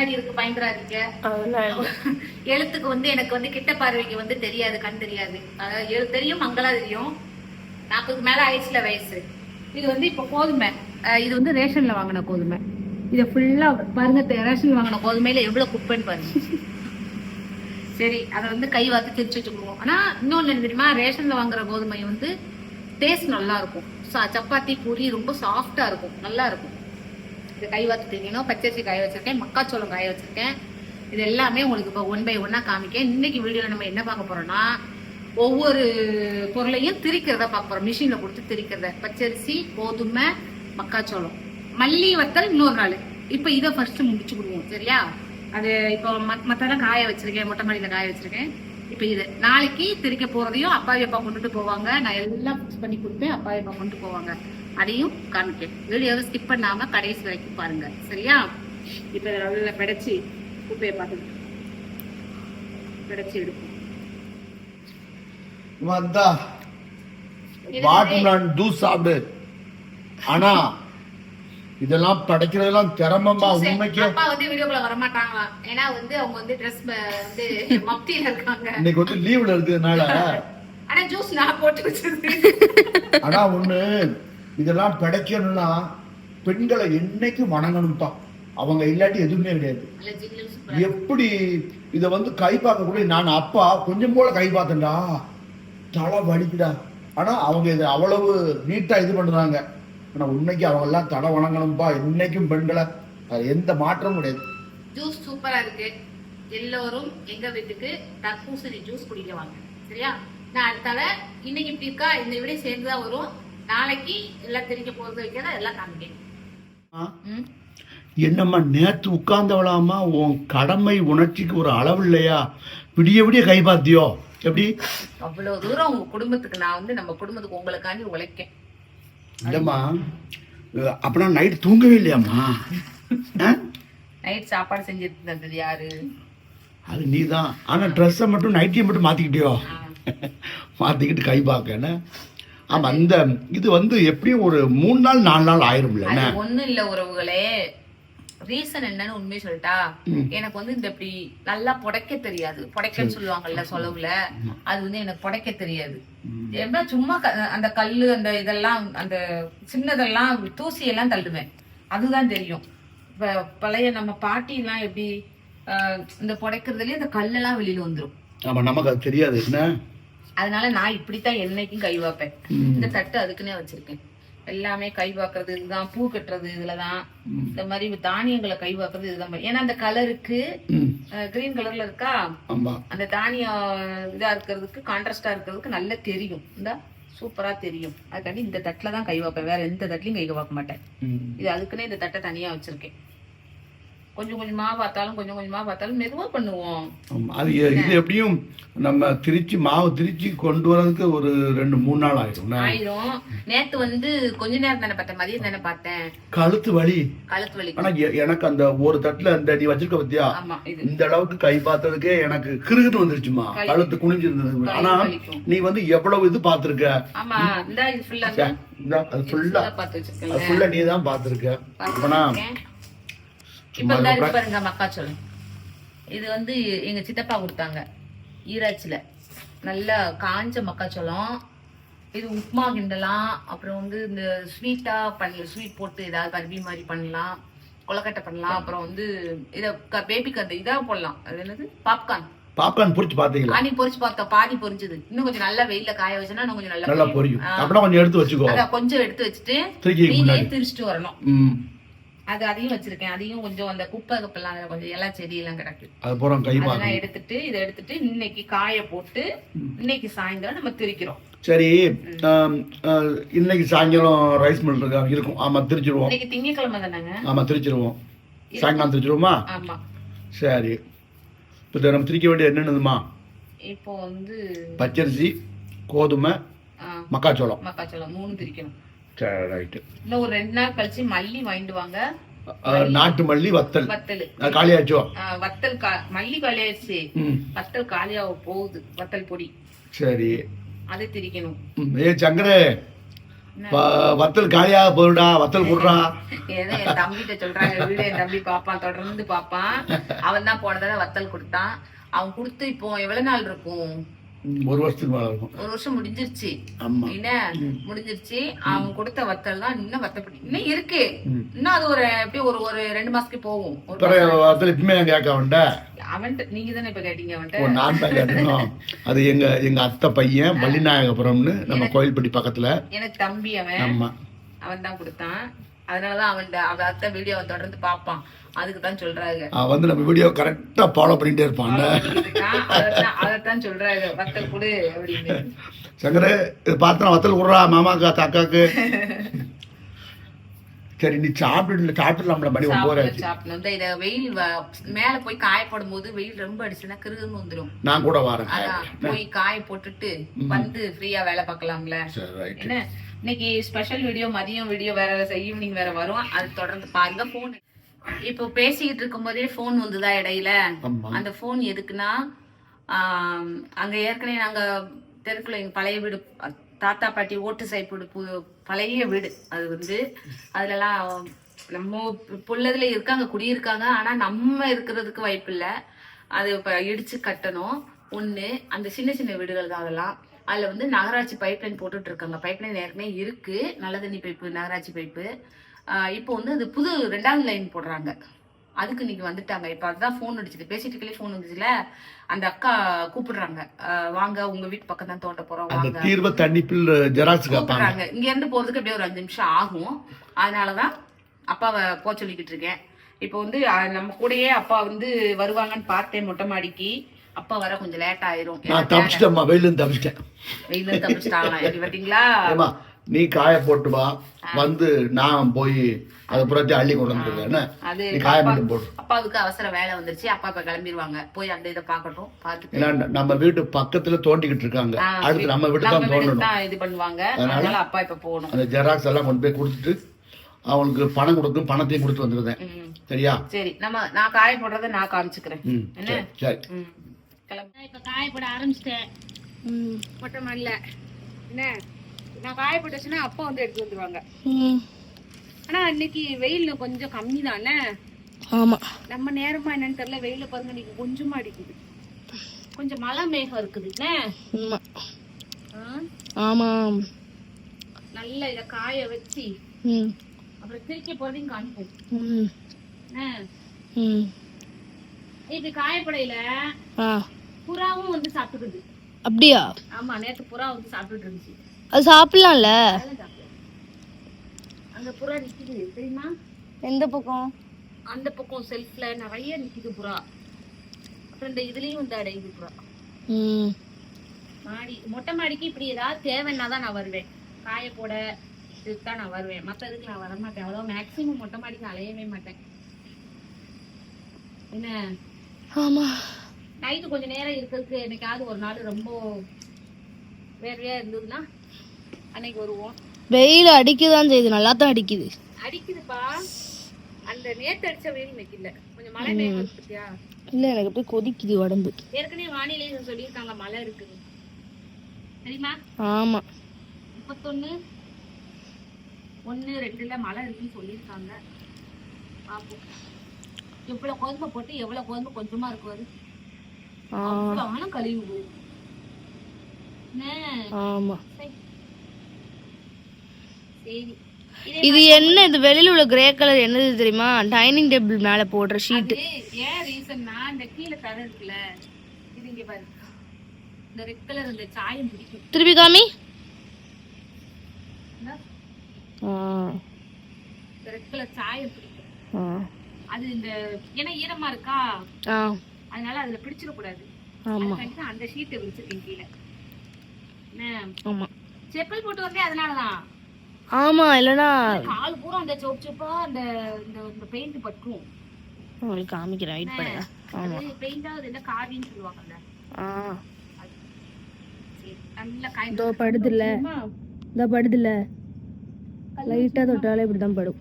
கண்ணாடி இருக்கு பயந்துராதீங்க. எழுத்துக்கு வந்து எனக்கு வந்து கிட்ட பார்வைக்கு வந்து தெரியாது கண் தெரியாது. அதாவது தெரியும் மங்களா தெரியும். நாற்பதுக்கு மேல ஆயிடுச்சுல வயசு. இது வந்து இப்போ கோதுமை. இது வந்து ரேஷன்ல வாங்கின கோதுமை. இதை ஃபுல்லா பாருங்க ரேஷன்ல வாங்கின கோதுமையில எவ்வளவு குப்பைன்னு பாருங்க. சரி அதை வந்து கை வாத்து திரிச்சு வச்சுக்குவோம் ஆனா இன்னொன்னு தெரியுமா? ரேஷன்ல வாங்குற கோதுமை வந்து டேஸ்ட் நல்லா இருக்கும். சப்பாத்தி பூரி ரொம்ப சாஃப்டா இருக்கும். நல்லா இருக்கும். இது கை வாத்து பச்சரிசி காய வச்சிருக்கேன் மக்காச்சோளம் காய வச்சிருக்கேன். இது எல்லாமே உங்களுக்கு இப்போ ஒன் பை ஒன்னாக காமிக்கேன். இன்னைக்கு வீடியோவில் நம்ம என்ன பார்க்க போறோம்னா ஒவ்வொரு பொருளையும் திரிக்கிறத பார்க்க போறோம். மிஷினில் கொடுத்து திரிக்கிறத. பச்சரிசி கோதுமை மக்காச்சோளம். மல்லி வத்தல் இன்னொரு நாள். இப்போ இதை ஃபர்ஸ்ட் முடிச்சு கொடுவோம் சரியா? அது இப்போ மத் மத்தெல்லாம் காய வச்சிருக்கேன் மொட்டை மாடியில் காய வச்சிருக்கேன். இப்போ இது. நாளைக்கு திரிக்க போறதையும் அப்பாவி அப்பா கொண்டுட்டு போவாங்க. நான் எல்லாம் ஃபிக்ஸ் பண்ணி கொடுப்பேன் அப்பாவி அப்பா கொண்டு போவாங்க. அதையும் காமிக்கேன் வீடியோவை ஸ்கிப் பண்ணாம கடைசி வரைக்கும் பாருங்க. சரியா? இப்போ இதை நல்லா பிடைச்சி குப்பையை பார்த்து பிடைச்சி எடுப்போம். வந்தா வாட்டர்மெலன் ஜூஸ் சாப்பிடு. ஆனா இதெல்லாம் படைக்கிறதெல்லாம் திறமமா உண்மைக்கு. அப்பா வந்து வீடியோக்குள்ள வர மாட்டாங்களாம் ஏன்னா வந்து அவங்க வந்து ட்ரெஸ் வந்து மப்தியில இருக்காங்க. இன்னைக்கு வந்து லீவ்ல இருக்கிறதுனால ஆனா ஜூஸ் நான் போட்டு வச்சிருக்கேன் ஆனா ஒண்ணு இதெல்லாம் படைக்கணும்னா பெண்களை என்னைக்கும் வணங்கணும்ப்பா. அவங்க இல்லாட்டி எதுவுமே கிடையாது. எப்படி இத வந்து கை பார்க்க கூட நான் அப்பா கொஞ்சம் போல கை பார்த்தேன்டா. தலை வலிக்குடா. ஆனா அவங்க இதை அவ்வளவு நீட்டா இது பண்றாங்க ஆனா உண்மைக்கு அவங்க எல்லாம் தலை வணங்கணும்ப்பா இன்னைக்கும் பெண்களை எந்த மாற்றமும் கிடையாது. ஜூஸ் சூப்பரா இருக்கு. எல்லோரும் எங்க வீட்டுக்கு தர்பூசணி ஜூஸ் குடிக்க வாங்க. சரியா? நான் அடுத்தால இன்னைக்கு இப்படி இருக்கா? இந்த விட சேர்ந்துதான் வரும். நாளைக்கு எல்லாம் திரிக்க போறது வைக்கிறத எல்லாம்? ம். என்னம்மா நேத்து உட்கார்ந்தவளாமா உன் கடமை உணர்ச்சிக்கு ஒரு அளவு இல்லையா? விடிய விடிய கை பார்த்தியோ? எப்படி? அவ்வளவு தூரம் உங்க குடும்பத்துக்கு நான் வந்து நம்ம குடும்பத்துக்கு உங்களுக்காண்டி உழைக்கேன் இல்லம்மா அப்பனா நைட் தூங்கவே இல்லையாம்மா? நைட் சாப்பாடு செஞ்சு தந்தது யாரு? அது நீதான். ஆனா ட்ரெஸ்ஸை மட்டும் நைட்டியை மட்டும் மாத்திக்கிட்டியோ? ஆ. மாத்திக்கிட்டு கை பார்க்கன்னு ஆமா இந்த இது வந்து எப்படியும் ஒரு மூணு நாள் நாலு நாள் ஆயிரும்ல ஒண்ணும் இல்ல உறவுகளே. ரீசன் என்னன்னு உண்மையை சொல்லட்டா. எனக்கு வந்து இந்த இப்படி நல்லா புடைக்க தெரியாது. புடைக்கன்னு சொல்லுவாங்கல்ல சொலவுல. அது வந்து எனக்கு புடைக்க தெரியாது. ஏன்னா சும்மா அந்த கல்லு அந்த இதெல்லாம் அந்த சின்னதெல்லாம் தூசி எல்லாம் தள்ளுவேன். அதுதான் தெரியும். இப்ப பழைய நம்ம பாட்டி எல்லாம் எப்படி இந்த புடைக்கிறதுலயே அந்த கல்லெல்லாம் வெளியில வந்துரும். ஆமா நமக்கு அது தெரியாது. என்ன? அதனால நான் இப்படித்தான் என்னைக்கும் கை வைப்பேன். இந்த தட்டு அதுக்குன்னே வச்சிருக்கேன். எல்லாமே கை பார்க்கறது இதுதான் பூ கட்டுறது இதுலதான். இந்த மாதிரி தானியங்களை கை பார்க்கறது இதுதான். ஏன்னா அந்த கலருக்கு கிரீன் கலர்ல இருக்கா? அந்த தானியம் இதா இருக்கிறதுக்கு கான்ட்ராஸ்டா இருக்கிறதுக்கு நல்லா தெரியும். இந்த சூப்பரா தெரியும். அதுக்காண்டி இந்த தட்டுல தான் கை வைப்பேன் வேற எந்த தட்டுலயும் கை வைக்க மாட்டேன். இது அதுக்குன்னே இந்த தட்டை தனியா வச்சிருக்கேன். கொஞ்சம் கொஞ்சமா பார்த்தாலும் கொஞ்சம் கொஞ்சமா பார்த்தாலும் மெதுவா பண்ணுவோம். அது இது எப்படியும் நம்ம திருச்சி மாவு திருச்சி கொண்டு வரதுக்கு ஒரு ரெண்டு மூணு நாள் ஆயிரும் ஆயிரும். நேத்து வந்து கொஞ்ச நேரம் தானே பார்த்தேன் மதியம் தானே பார்த்தேன். கழுத்து வலி. கழுத்து வலி. ஆனா எனக்கு அந்த ஒரு தட்டுல அந்த நீ வச்சிருக்க பத்தியா? இந்த அளவுக்கு கை பார்த்ததுக்கே எனக்கு கிருகிட்டு வந்துருச்சுமா. கழுத்து குனிஞ்சிருந்தது. ஆனா. நீ வந்து எவ்வளவு இது பார்த்திருக்க? ஆமா இந்த ஃபுல்லா ஃபுல்லா நீ தான் பார்த்திருக்க. அப்பனா இப்ப இருக்கு பாருங்க மக்காச்சோளம் இது வந்து எங்க சித்தப்பா கொடுத்தாங்க ஈராச்சில. நல்ல காஞ்ச மக்காச்சோளம் இது உப்புமா கிண்டலாம். அப்புறம் வந்து இந்த ஸ்வீட்டா பண்ணல ஸ்வீட் போட்டு ஏதாவது பருப்பி மாதிரி பண்ணலாம் கொலக்கட்டை பண்ணலாம். அப்புறம் வந்து இத பேபிக்கு அந்த இதா போடலாம். அது என்னது? பாப்கார்ன் பாப்கார்ன் புரிச்சு பாத்தீங்களா? பானி பொரிச்சு பார்த்தோம் பாதி பொரிஞ்சது. இன்னும் கொஞ்சம் நல்லா வெயில்ல காய வச்சுன்னா இன்னும் கொஞ்சம் நல்லா நல்லா பொரியும். அப்படின்னா கொஞ்சம் எடுத்து வச்சுக்கோ. கொஞ்சம் எடுத்து வச்சுட்டு திரிச்சிட்டு வரணும். ம். அது அதையும் வச்சிருக்கேன். அதையும் கொஞ்சம் அந்த குப்பை கப்பெல்லாம் கொஞ்சம் இலை செடி எல்லாம் கிடக்கு அது அதெல்லாம் எடுத்துட்டு இதை எடுத்துட்டு இன்னைக்கு காய போட்டு இன்னைக்கு சாயந்தரம் நம்ம திரிக்கிறோம். சரி இன்னைக்கு சாயங்காலம் ரைஸ் மில் இருக்கா? இருக்கும். ஆமா திருச்சிருவோம். இன்னைக்கு திங்கக்கிழமை தானேங்க? ஆமா திருச்சிருவோம். சாயங்காலம் திருச்சிருவோமா? ஆமா. சரி. இப்போ நம்ம திரிக்க வேண்டிய என்னென்னதுமா? இப்போ வந்து பச்சரிசி கோதுமை மக்காச்சோளம். மக்காச்சோளம். மூணு திரிக்கணும். ரைட்டு இன்னும் ஒரு ரெண்டு நாள் கழிச்சு மல்லி வாங்கிட்டு வாங்க. நாட்டு மல்லி வத்தல். வத்தல். காலியாச்சோ? வத்தல் மல்லி காலியாச்சு வத்தல் காலியாக போகுது வத்தல் பொடி. சரி. அதை திரிக்கணும். ஏ சங்கரே வத்தல் காலியாக போடுடா வத்தல் போடுறா. ஏதோ என் தம்பிகிட்ட சொல்றாங்க வீடு என் தம்பி பாப்பான் தொடர்ந்து பாப்பான். அவன் தான் போன தடவை வத்தல் கொடுத்தான். அவன் கொடுத்து இப்போ எவ்வளவு நாள் இருக்கும்? ஒரு வருஷத்துக்கு மேலே இருக்கும் ஒரு வருஷம் முடிஞ்சிருச்சு. ஆமா. என்ன? முடிஞ்சிருச்சு. அவன் கொடுத்த வத்தல் தான் இன்னும் வத்தப்படி. இன்னும் இருக்கு. இன்னும் அது ஒரு எப்படி ஒரு ஒரு ரெண்டு மாசத்துக்கு போகும். வத்தல் இப்பவுமே நான் கேட்க வேண்டாம் அவன்கிட்ட நீங்க தானே இப்ப கேட்டீங்க ஓ அவன்கிட்ட நான் தான் கேட்கணும் அது எங்க எங்க அத்தை பையன் வள்ளிநாயகபுரம்னு நம்ம கோயில்பட்டி பக்கத்துல. எனக்கு தம்பி அவன். ஆமா. அவன் தான் கொடுத்தான். அதனாலதான் அவன் அவன் அத்தை வீடியோவை தொடர்ந்து பார்ப்பான். அதுக்கு தான் சொல்றாங்க. அவன் வந்து நம்ம வீடியோ கரெக்டா ஃபாலோ பண்ணிட்டே இருக்கான். அதைத்தான் சொல்றாங்க. வத்தல் கொடு அப்படின்னு. சங்கரே இது பார்த்தா வத்தல் விடுறா மாமாக்கா தாக்காக்கு சரி நீ சாப்பிட்டு சாப்பிடலாம்ல மணி ஒன்பது சாப்பிடணும், ஆச்சு சாப்பிடணும் இந்த வெயில் மேல போய் காய போடும் போது வெயில் ரொம்ப அடிச்சுன்னா கிருகுன்னு வந்துடும் நான் கூட வரேன். போய் காய போட்டுட்டு வந்து ஃப்ரீயா வேலை பார்க்கலாம்ல. என்ன? இன்னைக்கு ஸ்பெஷல் வீடியோ மதியம் வீடியோ வேற ஈவினிங் வேற வரும். அது தொடர்ந்து பாருங்க. போன் இப்போ பேசிக்கிட்டு இருக்கும் போதே போன் வந்துதா இடையில? அந்த போன் எதுக்குன்னா அங்க ஏற்கனவே நாங்க தெருக்குள்ள எங்க பழைய வீடு தாத்தா பாட்டி ஓட்டு சைப்பு பழைய வீடு. அது வந்து அதுலலாம் நம்ம புள்ளதுல இருக்காங்க குடியிருக்காங்க. ஆனா நம்ம இருக்கிறதுக்கு வாய்ப்பு இல்ல. அது இப்ப இடிச்சு கட்டணும். ஒண்ணு அந்த சின்ன சின்ன வீடுகள் தான் அதெல்லாம். அதுல வந்து நகராட்சி பைப்லைன் போட்டுட்டு இருக்காங்க. பைப்லைன் ஏற்கனவே இருக்கு. நல்ல தண்ணி பைப்பு நகராட்சி பைப்பு இப்போ வந்து அது புது ரெண்டாவது லைன் போடுறாங்க. அதுக்கு இன்னைக்கு வந்துட்டாங்க. இப்ப அதுதான் ஃபோன் அடிச்சது. பேசிட்டு இருக்கலே ஃபோன் வந்துச்சுல? அந்த அக்கா கூப்பிடுறாங்க. வாங்க உங்க வீட்டு பக்கம் தான் தோட்ட போறோம் வாங்க. தீர்வ தண்ணிப்பில் ஜெராக்ஸ் கேட்பாங்க கூப்பிடுறாங்க. இங்க இருந்து போறதுக்கு அப்படியே ஒரு அஞ்சு நிமிஷம் ஆகும். அதனாலதான் அப்பாவை போக சொல்லிக்கிட்டு இருக்கேன். இப்போ வந்து நம்ம கூடயே அப்பா வந்து வருவாங்கன்னு பார்த்தேன் மொட்டை மாடிக்கு. அப்பா வர கொஞ்சம் லேட் ஆயிரும். நான் தப்பிச்சிட்டேம்மா. வெயிலும் தப்பிச்சிட்டேன். வெயில தப்பிச்சிட்டாங்க எப்படி பாத்தீங்களா நீ காய போட்டு வா. வந்து நான் போய் அதை புறத்தி அள்ளி கொண்டு வந்துருக்கேன் நீ காய மட்டும் போடு அப்பாவுக்கு அவசர வேலை வந்துருச்சு. அப்பா இப்ப கிளம்பிடுவாங்க போய் அந்த இதை பார்க்கட்டும் பார்த்துட்டு. ஏன்னா நம்ம வீட்டு பக்கத்துல தோண்டிக்கிட்டு இருக்காங்க. அடுத்து நம்ம வீட்டு தான் தோண்டணும். தான் இது பண்ணுவாங்க. அதனால அப்பா இப்ப போகணும். அந்த ஜெராக்ஸ் எல்லாம் கொண்டு போய் கொடுத்துட்டு அவனுக்கு பணம் கொடுக்கும் பணத்தையும் கொடுத்து வந்துருந்தேன். சரியா? சரி. நம்ம நான் காய போடுறத நான் காமிச்சுக்கிறேன். சரி. இப்ப காய போட ஆரம்பிச்சிட்டேன். மொட்டை மாடல என்ன? நான் காய போட்டுச்சுன்னா அப்பா வந்து எடுத்து வந்துருவாங்க. ஆனா இன்னைக்கு வெயில் கொஞ்சம் கம்மி தானே ஆமா. நம்ம நேரமா என்னன்னு தெரியல வெயில பாருங்க இன்னைக்கு கொஞ்சமா அடிக்குது. கொஞ்சம் மழை மேகம் இருக்குது என்ன ஆமா. நல்லா இத காய வச்சு அப்புறம் திருக்கி போறதையும் காமிப்போம். இப்படி காயப்படையில புறாவும் வந்து சாப்பிட்டுக்குது அப்படியா? ஆமா நேத்து புறா வந்து சாப்பிட்டுட்டு இருந்துச்சு. அது சாப்பிடலாம்ல. அங்க புறா நிக்குது தெரியுமா? எந்த பக்கம்? அந்த பக்கம் செல்ஃப்ல நிறைய நிக்குது புறா. அப்புறம் இந்த இதுலயும் வந்து அடையுது புறா. ம். மாடி மொட்டை மாடிக்கு இப்படி ஏதாவது தேவைன்னா தான் நான் வருவேன். காய போட இதுக்கு தான் நான் வருவேன். மற்றதுக்கு நான் வர மாட்டேன். அவ்வளோ மேக்ஸிமம் மொட்டை மாடிக்கு அலையவே மாட்டேன். என்ன? ஆமா. நைட்டு கொஞ்ச நேரம் இருக்கிறதுக்கு என்னைக்காவது ஒரு நாள் ரொம்ப வேர்வையா இருந்ததுன்னா அன்னைக்கு வருவோம். வெயில் அடிக்குதான் செய்யுது நல்லா தான் அடிக்குது. அடிக்குதுப்பா. அந்த நேத்து அடிச்ச வெயில் நிக்கல கொஞ்சம் மழை இருக்கு பாத்தியா? இல்ல எனக்கு அப்படியே கொதிக்குது உடம்பு. ஏற்கனவே வானிலை சொல்லியிருக்காங்க மழை இருக்குது தெரியுமா? ஆமா. முப்பத்தொன்னு ஒன்று ரெண்டுல மழை இருக்குன்னு சொல்லியிருக்காங்க. பார்ப்போம் எவ்வளோ கோதுமை போட்டு எவ்வளோ கோதுமை கொஞ்சமா இருக்கும் அது ஆ. அவ்வளோ ஆனும் கழிவு? ஆமா. இதே என்ன இது வெளியில உள்ள கிரே கலர் என்னது தெரியுமா? டைனிங் டேபிள் மேல போடுற ஷீட் ஏன் ரீசன்னா இந்த கீழே தர இருக்குல்ல? இது இங்க பாரு. இந்த ரெட் கலர் இந்த சாயம் பிடிக்கும். திருப்பி காமி. ரெட் கலர் சாயம் பிடிக்கும். அது இந்த ஏன்னா ஈரமா இருக்கா? அதனால அதுல பிடிச்சிடக்கூடாது. ஆமா. அதுக்காண்டி தான் அந்த ஷீட்டை விரிச்சிருக்கேன் கீழே. ஆமா. செப்பல் போட்டு வந்தே அதனாலதான். ஆமா இல்லனா கால் பூரா அந்த சொப்பு சொப்பா அந்த இந்த இந்த பெயிண்ட் பற்றும் உங்களுக்கு காமிக்கிறேன் வெயிட் பண்ணுங்க. ஆமா. அது பெயிண்டாவது என்ன காவின்னு சொல்லுவாங்கல்ல. ஆ. நல்லா காய் இதோ படுதுல்ல. இதோ படுதுல்ல. லைட்டா தொட்டாலே இப்படிதான் படும்.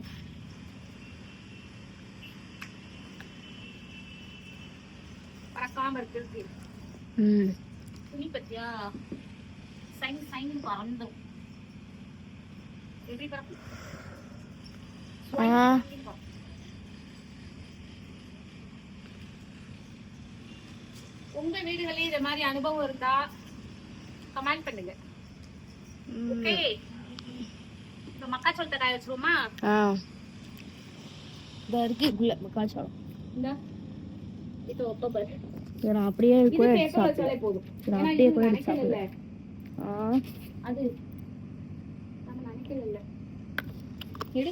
பறக்காம இருக்கிறதுக்கு ம். துணி பத்தியா? Sign sign. ஆ உங்க வீடுகளில் இது மாதிரி அனுபவம் இருந்தா கமெண்ட் பண்ணுங்க. ஓகே இப்போ மக்காச்சோளத்தை காய வச்சிருவோமா? ஆ. இதா இருக்கு உள்ள மக்காச்சோளம். இந்த. இது ஒப்ப பாரு. இதை நான் அப்படியே இது கூட நான் அப்படியே கூட ஆ. அது இல்ல எடு.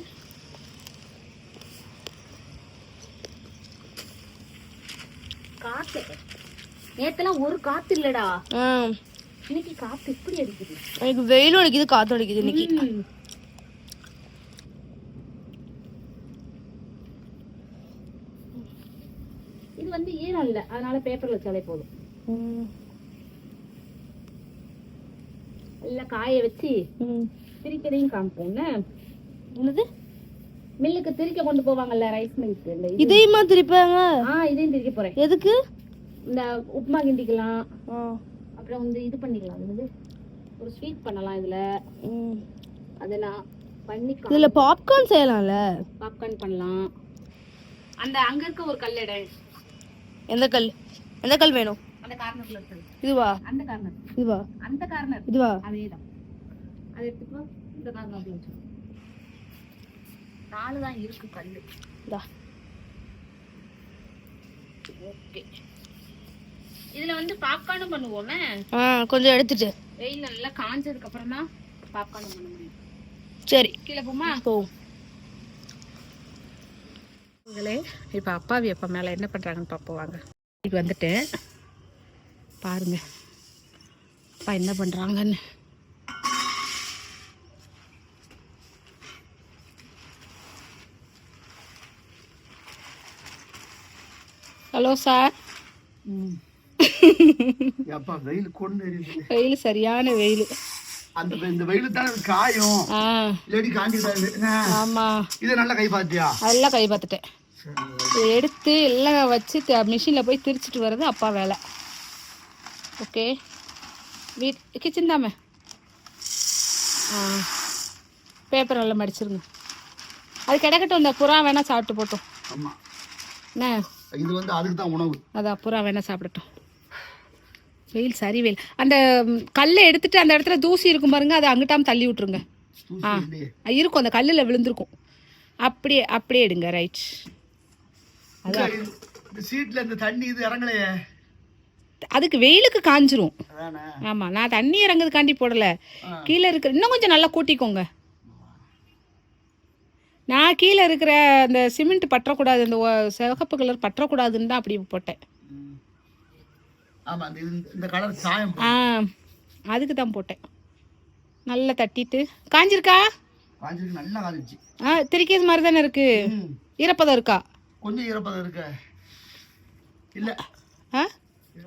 காத்து. நேத்தெல்லாம் ஒரு காத்து இல்லடா. இன்னைக்கு காத்து இப்படி அடிக்குது. எனக்கு வெயிலும் அடிக்குது காத்தும் அடிக்குது இன்னைக்கு. இது வந்து ஈரம் இல்ல? அதனால பேப்பர் வச்சாலே போதும் ம். நல்லா காய வச்சு ம். திரிக்கதையும் காமிப்போம் என்ன? என்னது? மில்லுக்கு திரிக்க கொண்டு போவாங்கல்ல ரைஸ் மில்க்கு இந்த இது. இதையுமா திருப்பாங்க? ஆ இதையும் திரிக்க போறேன். எதுக்கு? இந்த உப்புமா கிண்டிக்கலாம். ஆ. அப்புறம் வந்து இது பண்ணிக்கலாம். அது வந்து ஒரு ஸ்வீட் பண்ணலாம் இதுல. ம். அதை நான் பண்ணி இதுல பாப்கார்ன் செய்யலாம்ல? பாப்கார்ன் பண்ணலாம். அந்த அங்க இருக்க ஒரு கல் எடை. எந்த கல்? எந்த கல் வேணும்? அந்த கார்னர்ல இருக்குது இதுவா? அந்த கார்னர். இதுவா? அந்த கார்னர். இதுவா? அதேதான். அதை எடுத்துக்கோ. இந்த கார்னர்ல நாலு தான் இருக்கு கல்லு. இதா ஓகே. இதுல வந்து பாப்கார்னும் பண்ணுவோமே? கொஞ்சம் எடுத்துட்டு. வெயில் நல்லா காஞ்சதுக்கு அப்புறம் தான் பாப்கார்னும் பண்ண முடியும். சரி. கீழே போமா? போ. உங்களே இப்போ அப்பாவி அப்பா மேலே என்ன பண்ணுறாங்கன்னு பார்ப்போம் வாங்க. வீட்டுக்கு வந்துட்டேன் பாருங்க. அப்பா என்ன பண்ணுறாங்கன்னு ஹலோ சார். அப்பா வெயில் கொண்டு வெயில் சரியான வெயில். அந்த இந்த வெயில் தான் காயும். ஆ. இல்லாட்டி காஞ்சிடாது என்ன? ஆமாம் இதை நல்லா கை பார்த்தியா? அதெல்லாம் கை பார்த்துட்டேன். எடுத்து எல்லாம் வச்சு மிஷினில் போய் திரிச்சிட்டு வர்றது அப்பா வேலை. ஓகே. வீட் கிச்சன் தாமே ஆ. பேப்பர் நல்லா மடிச்சிருங்க. அது கிடக்கட்டும் இந்த புறா வேணா சாப்பிட்டு போட்டோம். ஆமா. என்ன? இது வந்து அதுக்கு தான் உணவு. அதான் புறா வேணா சாப்பிடட்டும். வெயில் சரி வெயில். அந்த கல்லை எடுத்துட்டு அந்த இடத்துல தூசி இருக்கும் பாருங்க அதை அங்கிட்டாம தள்ளி விட்டுருங்க. அது இருக்கும் அந்த கல்லில் விழுந்திருக்கும். அப்படியே அப்படியே எடுங்க ரைட். இந்த சீட்ல இந்த தண்ணி இது இறங்கலையே. அதுக்கு வெயிலுக்கு காஞ்சிரும். ஆமாம் நான் தண்ணி இறங்குறதுக்காண்டி போடலை. கீழே இருக்கிற இன்னும் கொஞ்சம் நல்லா கூட்டிக்கோங்க. நான் கீழே இருக்கிற அந்த சிமெண்ட் பற்றக்கூடாது அந்த சிவப்பு கலர் பற்றக்கூடாதுன்னு தான் அப்படி போட்டேன். ஆ அதுக்கு தான் போட்டேன். நல்லா தட்டிட்டு. காஞ்சிருக்கா? ஆ திரிக்கேஸ் மாதிரி தானே இருக்கு. ஈரப்பதம் இருக்கா? கொஞ்சம் ஈரப்பதம் இருக்க. இல்ல.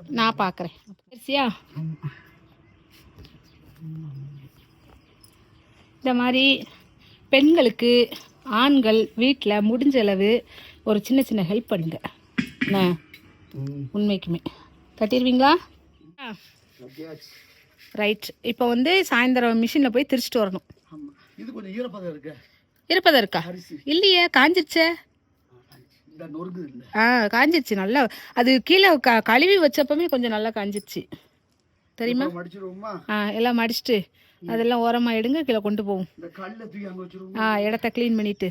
நான் பார்க்குறேன். சரியா இந்த மாதிரி பெண்களுக்கு ஆண்கள் வீட்டில் முடிஞ்ச அளவு ஒரு சின்ன சின்ன ஹெல்ப் பண்ணுங்க. என்ன. உண்மைக்குமே. கட்டிடுவீங்களா. ரைட் இப்போ வந்து சாயந்தரம் மிஷினில் போய் திரிச்சிட்டு வரணும். இது கொஞ்சம் ஈரப்பதம் இருக்க. இல்லையே காஞ்சிருச்சே. ஆ காஞ்சிருச்சு. நல்லா அது கீழே க கழுவி வச்சப்பமே கொஞ்சம் நல்லா காஞ்சிருச்சு. தெரியுமா? ஆ எல்லாம் மடிச்சிட்டு அதெல்லாம் ஓரமாக எடுங்க கீழே கொண்டு போவோம். ஆ இடத்த க்ளீன் பண்ணிட்டு.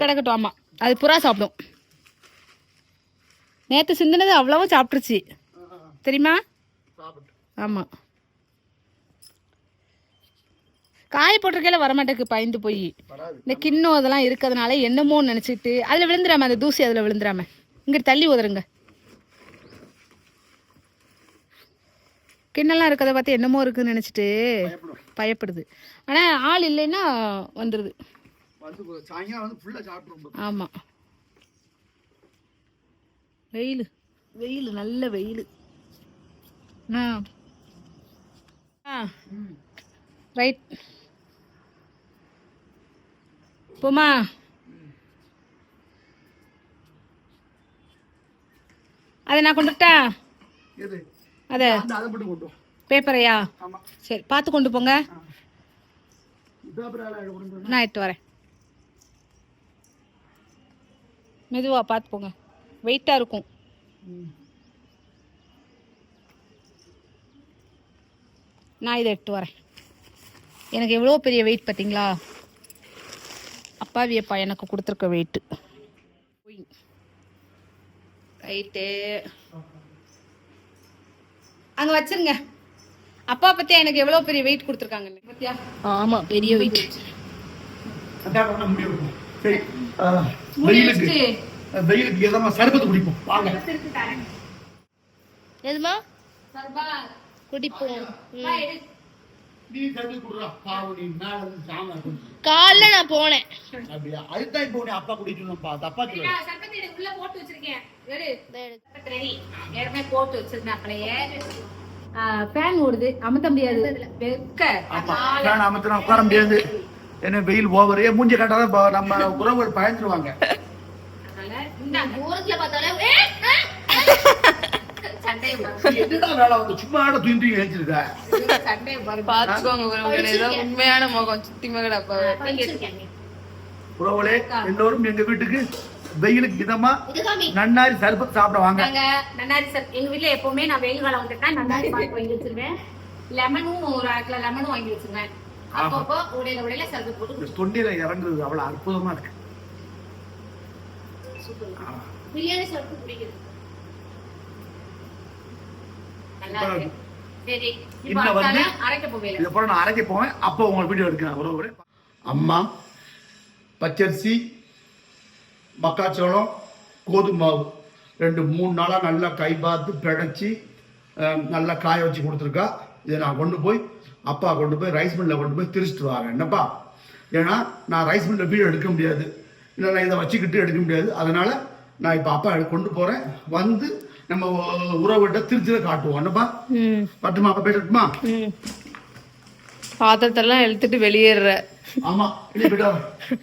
கிடக்கட்டும் ஆமாம் அது புறா சாப்பிடும். நேற்று சிந்தினது அவ்வளவும் சாப்பிட்ருச்சு தெரியுமா? ஆமாம் காய போட்டிருக்கையில வரமாட்டேக்கு பயந்து போய். இந்த கிண்ணம் அதெல்லாம் இருக்கிறதுனால என்னமோன்னு நினச்சிட்டு அதில் விழுந்துடாம அந்த தூசி அதில் விழுந்துடாம. இங்கிட்டு தள்ளி உதறுங்க கிண்ணெல்லாம் இருக்கிறத பார்த்து என்னமோ இருக்குன்னு நினச்சிட்டு பயப்படுது. ஆனால் ஆள் இல்லைன்னா வந்துடுது ஆமாம் வெயில். வெயில் நல்ல வெயில். ஆ. ஆ. ரைட். போமா அதை நான் கொண்டுட்டா அத. பேப்பரையா? சரி பார்த்து கொண்டு போங்க. நான் எடுத்து வரேன். மெதுவா பார்த்து போங்க. வெயிட்டாக இருக்கும். நான் இதை எடுத்து வரேன். எனக்கு எவ்வளோ பெரிய வெயிட் பார்த்தீங்களா? அப்பாவி அப்பா எனக்கு கொடுத்துருக்க வெயிட்டு ரைட்டு அங்கே வச்சிருங்க. அப்பா பற்றி எனக்கு எவ்வளோ பெரிய வெயிட் கொடுத்துருக்காங்க? பத்தியா? ஆமாம் பெரிய வெயிட் வெயிலுக்கு வெயிலுக்கு எதமா சர்பத்து குடிப்போம். வாங்க. எதுமா? குடிப்போம். நீ சர்பத்து குடுறா பாவு நீ மேல இருந்து சாம காலைல நான் போனேன். அப்படியா? அதுதான் இப்போ உன்னை அப்பா குடிக்கணும் பா தப்பா சொல்ல சர்பத்தி எனக்கு உள்ள போட்டு வச்சிருக்கேன். எடு. ரெடி. ஏற்கனவே போட்டு ஃபேன் ஓடுது. அமுத்த முடியாது. வெக்க. ஃபேன் அமர்த்தினா உட்கார முடியாது. என்ன வெயில் ஓவர் மூஞ்சி கட்டாதான் ப- நம்ம உறவுகள் பயந்துருவாங்க. அதனால இந்தாங்க. ஊருக்குள்ள பார்த்தாலே உண்மையான முகம் சுத்தி மகட. உறவுகளே எல்லோரும் எங்க வீட்டுக்கு? வெயிலுக்கு இதமா? நன்னாரி சர்பத் சாப்பிட வாங்க. நன்னாரி எங்க வீட்ல எப்பவுமே நான் வெயில் காலம் வந்துட்டா நன்னாரி வாங்கி வச்சிருவேன். லெமனும் ஒரு அரை லெமனும் வாங்கி வச்சிருவேன். அப்பப்போ உடையில உடையில சர்பத் போட்டு தொண்டையில இறங்குறது அவ்வளவு அற்புதமா இருக்கு. பிரியாணி சாப்பிட்டு பிடிக்குது நல்லா இருக்கு சரி இப்போ வந்து- இதை போல நான் அரைக்க போவேன். அப்போ உங்க வீடியோ எடுக்கிறேன். உறவுகளே அம்மா பச்சரிசி மக்காச்சோளம் கோதுமை மாவு. ரெண்டு மூணு நாளாக நல்லா கை பார்த்து பிடைச்சி அஹ், நல்லா காய வச்சு கொடுத்துருக்கா. இதை நான் கொண்டு போய் அப்பா கொண்டு போய் ரைஸ் மில்லில் கொண்டு போய் திரிச்சிட்டு வரேன். என்னப்பா? ஏன்னா நான் ரைஸ் மில்லில் வீடியோ எடுக்க முடியாது. இல்லை நான் இதை வச்சுக்கிட்டு எடுக்க முடியாது. அதனால நான் இப்போ அப்பா கொண்டு போகிறேன் வந்து நம்ம உறவுகிட்ட திருச்சியில காட்டுவோம். என்னப்பா? பட்டுமா அப்பா போயிட்டுமா பாத்திரத்தெல்லாம் இழுத்துட்டு வெளியேற ஆமா இல்லை போயிட்டு.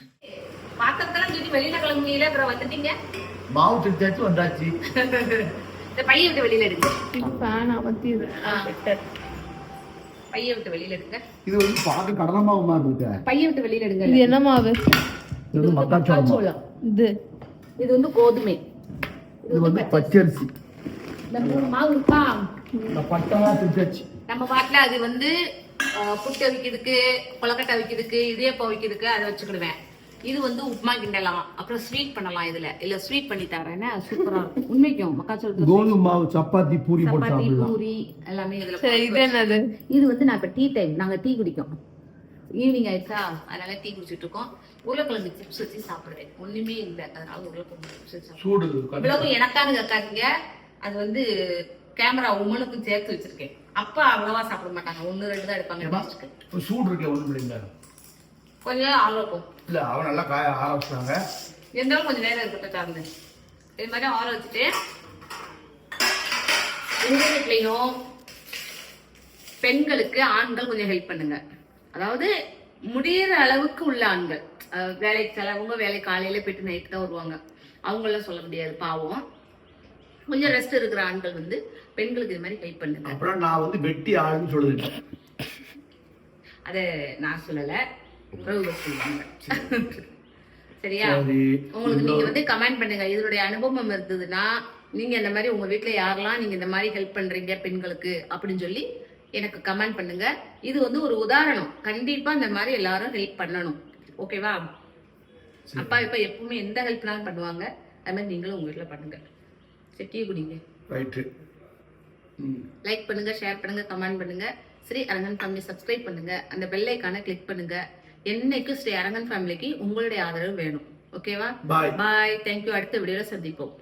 பாத்திரத்தெல்லாம் தூக்கி வெளியில கிளம்புனீங்களே அப்புறம் வந்துட்டீங்க? மாவு திருச்சாச்சு வந்தாச்சு. இந்த பைய விட்டு வெளியில எடுங்க. ஃபேன் அமர்த்திடு ஆ. பைய விட்டு வெளியில எடுங்க. இது வந்து பார்க்க கடலை மாவு மாதிரி இருக்கு. பைய விட்டு வெளியில எடுங்க. இது என்ன மாவு? இது வந்து மக்காச்சோளம். இது. இது வந்து கோதுமை. இது வந்து பச்சரிசி. இந்த மூணு மாவு இருக்கா? இந்த பட்டெல்லாம் திருச்சாச்சு நம்ம பாட்டுல அது வந்து புட்டு அவிக்கிறதுக்கு கொலக்கட்டை அவிக்கிறதுக்கு இடியப்பம் அவிக்கிறதுக்கு அதை வச்சுக்கிடுவேன். இது வந்து உப்புமா கிண்டலாம் அப்புறம் ஸ்வீட் பண்ணலாம் இதுல. இல்ல ஸ்வீட் பண்ணி தரேன்னா சூப்பரா இருக்கும். உண்மைக்கும் மக்காச்சோளத்துல கோதுமை மாவு சப்பாத்தி பூரி போட்டு சப்பாத்தி சாப்பிடலாம். பூரி எல்லாமே இதுல சரி இது என்னது? இது வந்து நான் இப்ப டீ டைம் நாங்க டீ குடிக்கோம். ஈவினிங் ஆயிடுச்சா? அதனால டீ குடிச்சிட்டு இருக்கோம். உருளைக்கிழங்கு சிப்ஸ் வச்சு சாப்பிடுவேன். ஒண்ணுமே இல்லை. அதனால உருளைக்கிழங்கு சிப்ஸ். சூடு இவ்வளவு எனக்கானு கேட்காதீங்க. அது வந்து கேமரா உமனுக்கும் சேர்த்து வச்சிருக்கேன். அப்பா அவ்வளவா சாப்பிட மாட்டாங்க. ஒண்ணு ரெண்டு தான் எடுப்பாங்க சூடு இருக்கே ஒண்ணும் இல்லைங்க. கொஞ்சம் ஆள் இருக்கும் இல்ல அவன் நல்லா காய ஆரம்பிச்சாங்க இருந்தாலும் கொஞ்சம் நேரம் இருக்கட்டும் சார்ந்து. இது மாதிரி ஆற வச்சுட்டு எங்க வீட்லயும் பெண்களுக்கு ஆண்கள் கொஞ்சம் ஹெல்ப் பண்ணுங்க. அதாவது முடியிற அளவுக்கு உள்ள ஆண்கள். வேலைக்கு சிலவங்க வேலை காலையில போயிட்டு நைட்டு தான் வருவாங்க. அவங்களாம் சொல்ல முடியாது பாவம். கொஞ்சம் ரெஸ்ட் இருக்கிற ஆண்கள் வந்து பெண்களுக்கு இது மாதிரி ஹெல்ப் பண்ணுங்க. அப்புறம் நான் வந்து வெட்டி ஆளுன்னு சொல்லிருக்கேன் அதை நான் சொல்லல. உறவுகள் சொல்லுவாங்க. சரியா? சரி. உங்களுக்கு நீங்க வந்து கமெண்ட் பண்ணுங்க. இதனுடைய அனுபவம் இருந்ததுன்னா நீங்க இந்த மாதிரி உங்க வீட்ல யாரெல்லாம் நீங்க இந்த மாதிரி ஹெல்ப் பண்றீங்க பெண்களுக்கு அப்படின்னு சொல்லி எனக்கு கமெண்ட் பண்ணுங்க. இது வந்து ஒரு உதாரணம். கண்டிப்பா இந்த மாதிரி எல்லாரும் ஹெல்ப் பண்ணணும். ஓகேவா அப்பா இப்ப எப்பவுமே எந்த ஹெல்ப்னாலும் பண்ணுவாங்க. அது மாதிரி நீங்களும் உங்க வீட்ல பண்ணுங்க. சரி டீ குடிங்க. ரைட்டு. லைக் பண்ணுங்க ஷேர் பண்ணுங்க கமெண்ட் பண்ணுங்க. ஸ்ரீ அரங்கன் ஃபேமிலி சப்ஸ்கிரைப் பண்ணுங்க. அந்த பெல் ஐக்கானை கிளிக் பண்ணுங்க. என்னைக்கும் ஸ்ரீ அரங்கன் ஃபேமிலிக்கு உங்களுடைய ஆதரவு வேணும். ஓகேவா பாய் பாய் தேங்க்யூ அடுத்த வீடியோல சந்திப்போம்.